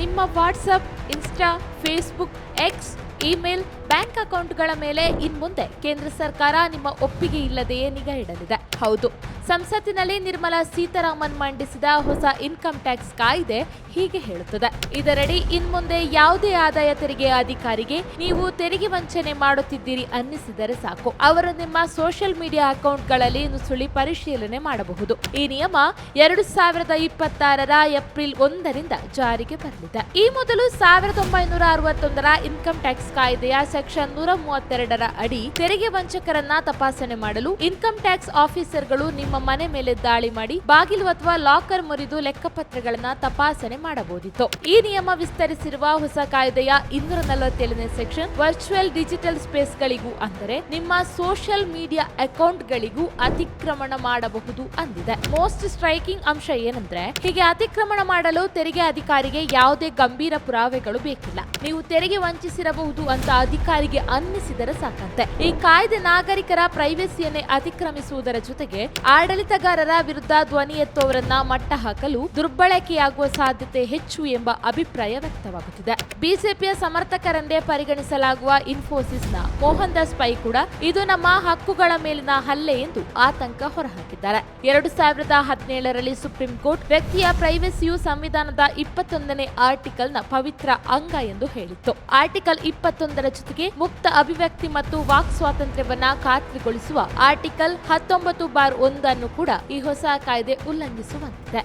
ನಿಮ್ಮ WhatsApp, Insta, Facebook X email, bank ಅಕೌಂಟ್ಗಳ ಮೇಲೆ ಇನ್ಮುಂದೆ ಕೇಂದ್ರ ಸರ್ಕಾರ ನಿಮ್ಮ ಒಪ್ಪಿಗೆ ಇಲ್ಲದೆಯೇ ನಿಗಾ ಇಡಲಿದೆ. ಹೌದು. ಸಂಸತ್ತಿನಲ್ಲಿ ನಿರ್ಮಲಾ ಸೀತಾರಾಮನ್ ಮಂಡಿಸಿದ ಹೊಸ ಇನ್ಕಮ್ ಟ್ಯಾಕ್ಸ್ ಕಾಯ್ದೆ ಹೀಗೆ ಹೇಳುತ್ತದೆ. ಇದರಡಿ ಇನ್ಮುಂದೆ ಯಾವುದೇ ಆದಾಯ ತೆರಿಗೆ ಅಧಿಕಾರಿಗೆ ನೀವು ತೆರಿಗೆ ವಂಚನೆ ಮಾಡುತ್ತಿದ್ದೀರಿ ಅನ್ನಿಸಿದರೆ ಸಾಕು. ಅವರು ನಿಮ್ಮ ಸೋಷಿಯಲ್ ಮೀಡಿಯಾ ಅಕೌಂಟ್ಗಳಲ್ಲಿ ನುಸುಳಿ ಪರಿಶೀಲನೆ ಮಾಡಬಹುದು. ಈ ನಿಯಮ ಎರಡು ಸಾವಿರದ ಇಪ್ಪತ್ತಾರರ ಏಪ್ರಿಲ್ ಒಂದರಿಂದ ಜಾರಿಗೆ ಬರಲಿದೆ. ಈ ಮೊದಲು ಸಾವಿರದ ಒಂಬೈನೂರ ಅರವತ್ತೊಂದರ ಇನ್ಕಮ್ ಟ್ಯಾಕ್ಸ್ ಕಾಯ್ದೆಯ ಸೆಕ್ಷನ್ ನೂರ ಮೂವತ್ತೆರಡರ ಅಡಿ ತೆರಿಗೆ ವಂಚಕರನ್ನ ತಪಾಸಣೆ ಮಾಡಲು ಇನ್ಕಮ್ ಟ್ಯಾಕ್ಸ್ ಆಫೀಸರ್ಗಳು ನಿಮ್ಮ ಮನೆ ಮೇಲೆ ದಾಳಿ ಮಾಡಿ ಬಾಗಿಲು ಅಥವಾ ಲಾಕರ್ ಮುರಿದು ಲೆಕ್ಕಪತ್ರಗಳನ್ನ ತಪಾಸಣೆ ಮಾಡಬಹುದಿತ್ತು ಈ ನಿಯಮ ವಿಸ್ತರಿಸಿರುವ ಹೊಸ ಕಾಯ್ದೆಯ ಇನ್ನೂರ ನಲವತ್ತೇಳನೇ ಸೆಕ್ಷನ್ ವರ್ಚುವಲ್ ಡಿಜಿಟಲ್ ಸ್ಪೇಸ್ಗಳಿಗೂ ಅಂದರೆ ನಿಮ್ಮ ಸೋಷಿಯಲ್ ಮೀಡಿಯಾ ಅಕೌಂಟ್ಗಳಿಗೂ ಅತಿಕ್ರಮಣ ಮಾಡಬಹುದು ಅಂದಿದೆ. ಮೋಸ್ಟ್ ಸ್ಟ್ರೈಕಿಂಗ್ ಅಂಶ ಏನಂದ್ರೆ, ಹೀಗೆ ಅತಿಕ್ರಮಣ ಮಾಡಲು ತೆರಿಗೆ ಅಧಿಕಾರಿಗೆ ಯಾವುದೇ ಗಂಭೀರ ಪುರಾವೆಗಳು ಬೇಕಿಲ್ಲ. ನೀವು ತೆರಿಗೆ ವಂಚಿಸಿರಬಹುದು ಅಂತ ಅಧಿಕಾರಿಗೆ ಅನ್ನಿಸಿದರೆ ಸಾಕಂತೆ. ಈ ಕಾಯ್ದೆ ನಾಗರಿಕರ ಪ್ರೈವೇಸಿಯನ್ನೇ ಅತಿಕ್ರಮಿಸುವುದರ ಜೊತೆಗೆ ಆಡಳಿತಗಾರರ ವಿರುದ್ಧ ಧ್ವನಿ ಎತ್ತುವವರನ್ನ ಮಟ್ಟ ಹಾಕಲು ದುರ್ಬಳಕೆಯಾಗುವ ಸಾಧ್ಯತೆ ಹೆಚ್ಚು ಎಂಬ ಅಭಿಪ್ರಾಯ ವ್ಯಕ್ತವಾಗುತ್ತಿದೆ. ಬಿಜೆಪಿಯ ಸಮರ್ಥಕರೆಂದೇ ಪರಿಗಣಿಸಲಾಗುವ ಇನ್ಫೋಸಿಸ್ನ ಮೋಹನ್ ದಾಸ್ ಪೈ ಕೂಡ ಇದು ನಮ್ಮ ಹಕ್ಕುಗಳ ಮೇಲಿನ ಹಲ್ಲೆ ಎಂದು ಆತಂಕ ಹೊರಹಾಕಿದ್ದಾರೆ. ಎರಡು ಸಾವಿರದ ಹದಿನೇಳರಲ್ಲಿ ಸುಪ್ರೀಂ ಕೋರ್ಟ್ ವ್ಯಕ್ತಿಯ ಪ್ರೈವಸಿಯು ಸಂವಿಧಾನದ ಇಪ್ಪತ್ತೊಂದನೇ ಆರ್ಟಿಕಲ್ನ ಪವಿತ್ರ ಅಂಗ ಎಂದು ಹೇಳಿತ್ತು. ಆರ್ಟಿಕಲ್ ಇಪ್ಪತ್ತೊಂದರ ಜೊತೆಗೆ ಮುಕ್ತ ಅಭಿವ್ಯಕ್ತಿ ಮತ್ತು ವಾಕ್ ಸ್ವಾತಂತ್ರ್ಯವನ್ನ ಖಾತ್ರಿಗೊಳಿಸುವ ಆರ್ಟಿಕಲ್ ಹತ್ತೊಂಬತ್ತು ಬಾರ್ ಒಂದನ್ನು ಕೂಡ ಈ ಹೊಸ ಕಾಯ್ದೆ ಉಲ್ಲಂಘಿಸುವಂತಿದೆ.